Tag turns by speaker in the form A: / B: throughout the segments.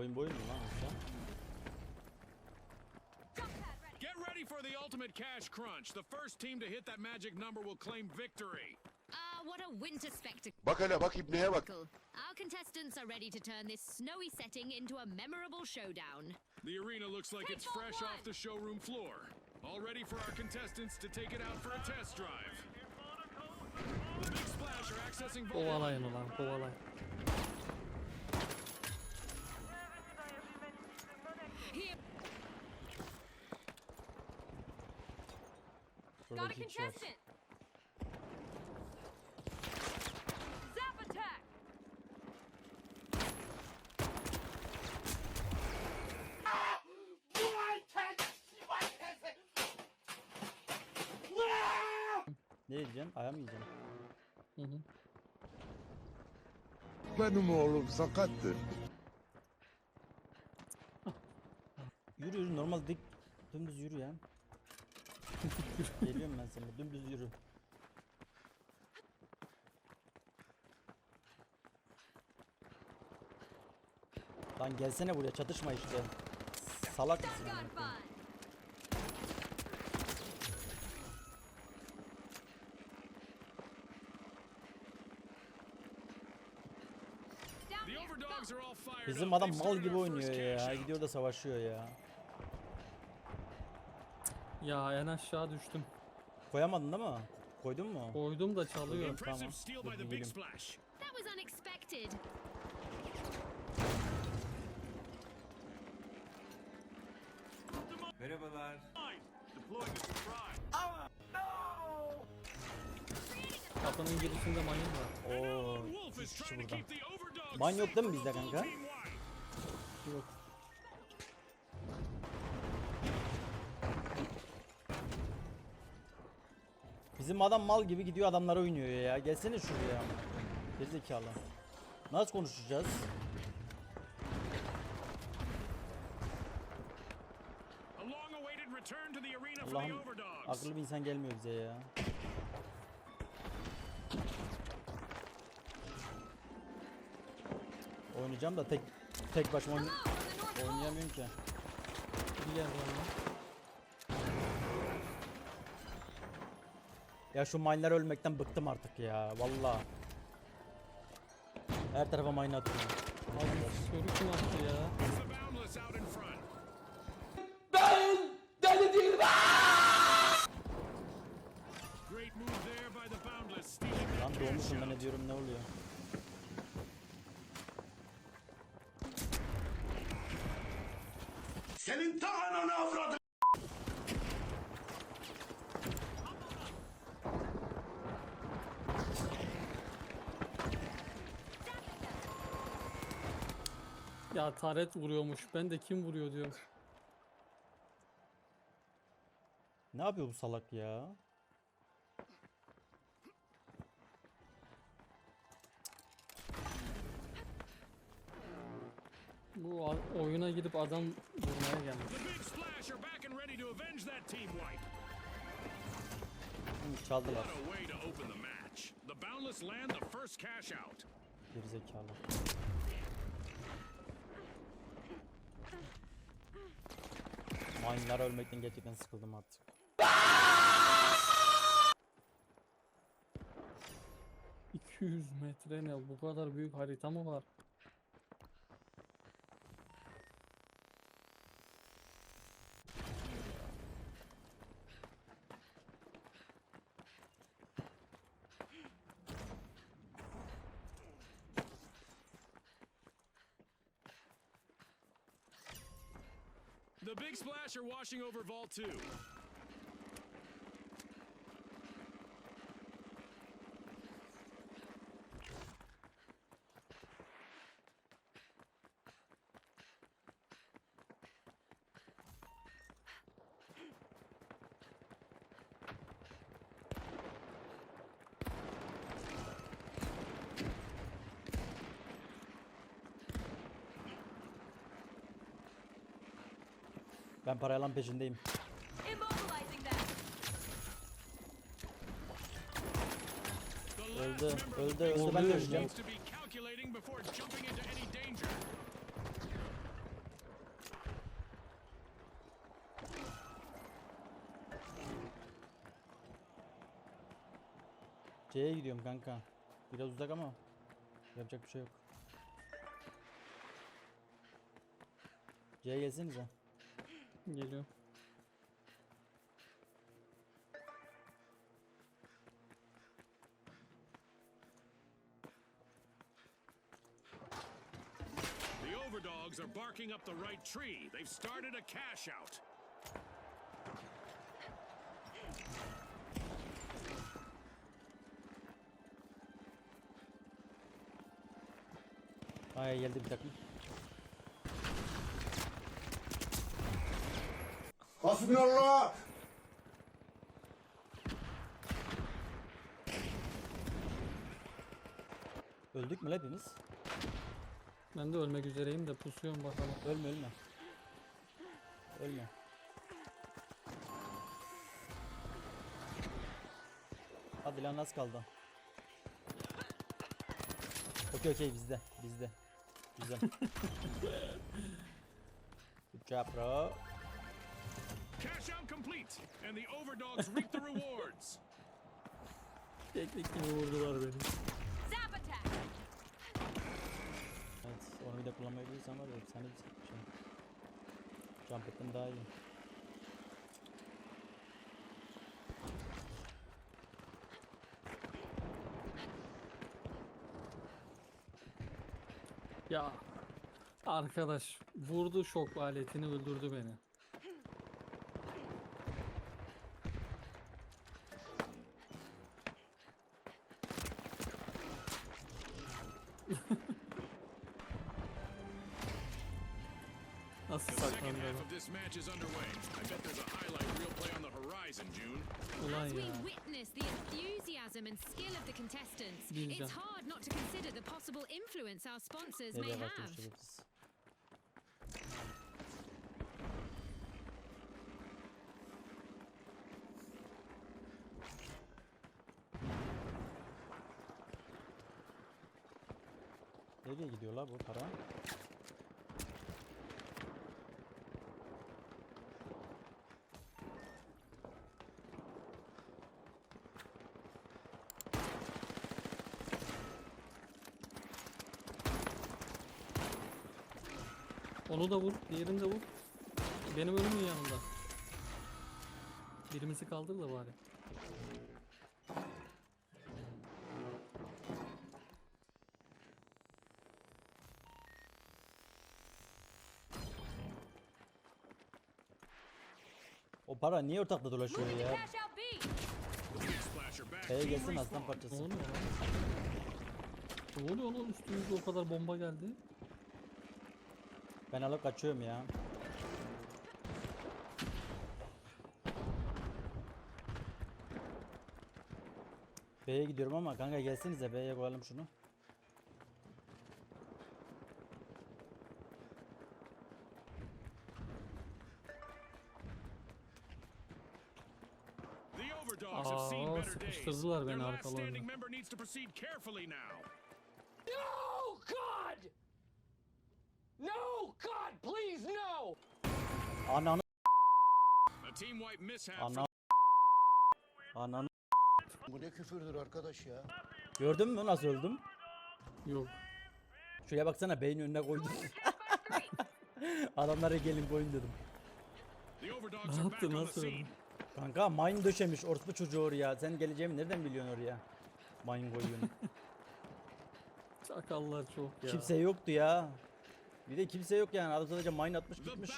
A: Oyun boyun mu lan yoksa?
B: Get ready for the ultimate cash crunch. The first team to hit that magic number will claim victory.
C: Ah, what a winter spectacle.
D: Bak hele bak ibneye bak.
C: Our contestants are ready to turn this snowy setting into a memorable showdown.
B: The arena looks like it's fresh off the showroom floor. All ready for our contestants to take it out for a test drive. The Big Splash are accessing vault.
E: Kovalayın ulan kovalayın.
F: Attack.
A: Ne yiyeceksin? Aya mı yiyeceksin?
E: Hı hı.
D: Benim oğlum sakattır.
A: Yürü yürü normal dik dümdüz yürü ya. Geliyorum ben sana dümdüz yürü. Lan gelsene buraya çatışma işte. Salak mısın? Bizim adam mal gibi oynuyor ya. Gidiyor da savaşıyor ya.
E: Ya en aşağı düştüm.
A: Koyamadın değil mi? Koydun mu?
E: Koydum da çalıyor.
A: Tamam.
C: that was unexpected.
G: Merhabalar.
E: Kapının girişinde mayın var.
A: Oo,
B: is
A: kişi burada. Man yok değil mi bizde kanka?
E: Yok.
A: Bizim adam mal gibi gidiyor adamlara oynuyor ya. Gelsene şuraya. Gerizekalı. Nasıl konuşacağız? Allah'ım akıllı bir insan gelmiyor bize ya. Oynayacağım da tek tek başıma oyn-
F: Hello from the North Pole.
A: oynayamıyorum ki.
E: Bir yer var
A: Ya şu mine'ler ölmekten bıktım artık ya. Vallahi. Her tarafa mine atıyorum.
E: Abi soru kim attı ya?
B: Boundless, stealing that
A: Lan
B: cash
A: doğmuşum ben
B: out.
A: ne diyorum ne oluyor?
D: Senin ta ananı avradın.
E: Ya taret vuruyormuş. Ben de kim vuruyor diyorum.
A: Ne yapıyor bu salak ya?
E: Bu oyuna gidip adam vurmaya gelmiş.
B: The Big Splash are back and ready to avenge that team wipe.
A: Hı, çaldılar.
B: What a way to open the match. The Boundless land the first cash out.
A: Gerizekalı. Mine'lar ölmekten gerçekten sıkıldım artık.
E: ...200 metre ne? Bu kadar büyük harita mı var?
B: Big Splash are washing over Vault 2.
A: Ben parayla peşindeyim. Öldü, öldü, öldü. Ben öleceğim. C'ye gidiyorum kanka. Biraz uzak ama yapacak bir şey yok. C'ye gelsenize.
E: Geliyor.
B: The overdogs are barking up the right tree. They've started a cash out.
A: Aya geldi bir takım.
D: Hasbinallah.
A: Öldük mü lan hepimiz?
E: Ben de ölmek üzereyim de pusuyorum bakalım.
A: Ölme ölme. Ölme. Hadi lan az kaldı. Okey okey bizde bizde. Güzel. Good job bro.
B: Cash out complete, and the overdogs reap the rewards.
E: Teknik gibi vurdular beni.
F: Zap attack.
A: Evet onu bir de kullanmayı bilirsen var ya efsane bir şey. Jump ettim daha iyi.
E: Ya arkadaş vurdu şok aletini öldürdü beni.
B: Horizon, June.
E: Ulan
C: As we
E: ya.
C: witness the enthusiasm and skill of the contestants,
E: Bileceğim.
C: it's hard not to consider the possible influence our sponsors may
A: Nereye
C: have.
A: bakıyoruz şerefsiz. Nereye gidiyor la bu para?
E: Onu da vur, diğerini de vur. Benim önümün yanında. Birimizi kaldır da bari.
A: O para niye ortakta dolaşıyor ya?
B: Team
A: gelsin aslan.
E: Ne
A: parçası.
E: oluyor lan? Ne oluyor lan üstümüzde o kadar bomba geldi.
A: Ben alıp kaçıyorum ya. B'ye gidiyorum ama kanka gelsenize B'ye koyalım şunu.
B: Their
E: beni arkalarına.
G: No, God! No, God, please, no!
A: Ananı
B: A team wipe mishap
A: ana Ananı
D: Bu ne küfürdür arkadaş ya.
A: Gördün mü nasıl öldüm?
E: Yok.
A: Şuraya baksana beyin önüne koydum. Adamlara gelin koyun dedim.
B: The overdogs
E: Ne yaptı, nasıl
B: scene.
A: Kanka mine döşemiş orospu çocuğu oraya. Sen geleceğimi nereden biliyorsun oraya? Mine koyuyorsun.
E: Çakallar çok ya.
A: kimse yoktu ya. Bir de kimse yok yani. Adam sadece mine atmış gitmiş.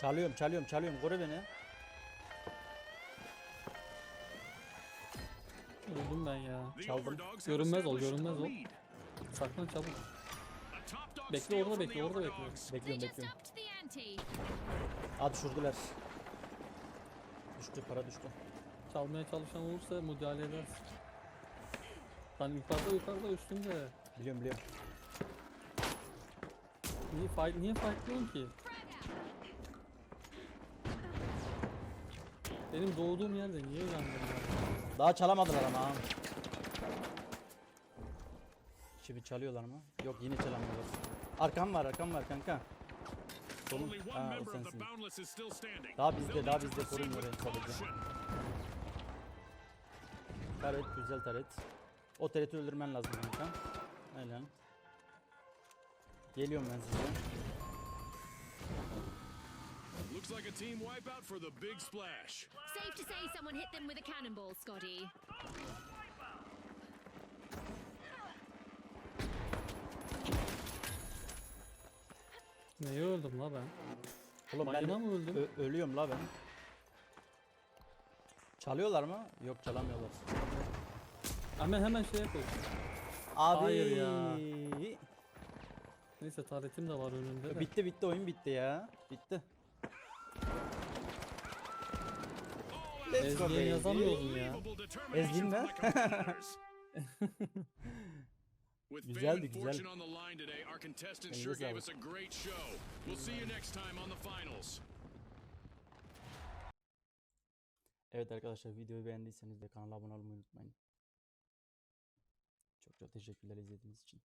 A: Çalıyorum çalıyorum çalıyorum koru beni.
E: Öldüm ben ya.
A: Çaldım.
E: Görünmez ol, görünmez ol. Saklan çabuk. Bekle orada, bekle orada, bekle.
A: Bekliyorum bekliyorum. Aa düşürdüler. Düştü para düştü.
E: Çalmaya çalışan olursa müdahale edersin. Lan yukarıda yukarıda üstünde.
A: Biliyorum biliyorum.
E: Niye fight niye fightlıyorsun ki? Benim doğduğum yerde niye uyandın ya?
A: Daha çalamadılar ama ha. Şimdi çalıyorlar mı? Yok yine çalamıyorlar. Arkam var arkam var kanka. Solun. Ha o sensin. Daha bizde daha bizde korun orayı sadece. Taret güzel taret. O tareti öldürmen lazım kanka. Aynen. Geliyorum ben size.
B: Looks like a team wipeout for the big splash.
C: Safe to say someone hit them with a cannonball, Scotty.
E: Neye öldüm la ben?
A: Oğlum ben
E: mı öldüm?
A: ö- ölüyorum la ben. Çalıyorlar mı? Yok çalamıyorlar.
E: Hemen hemen şeye koy.
A: Abi.
E: Hayır ya. Neyse taretim de var önünde de.
A: Bitti bitti oyun bitti ya. Bitti. Let's go
E: Ezgi'ye
A: baby.
E: yazamıyordum ya.
A: Ezgin mi?
B: With
A: Güzeldi, güzel.
B: fortune on the line today, our contestants
A: Elinize
B: sure gave
A: sağlık.
B: us a great show. We'll see you next time on the finals.
A: Evet arkadaşlar videoyu beğendiyseniz de kanala abone olmayı unutmayın. Çok çok teşekkürler izlediğiniz için.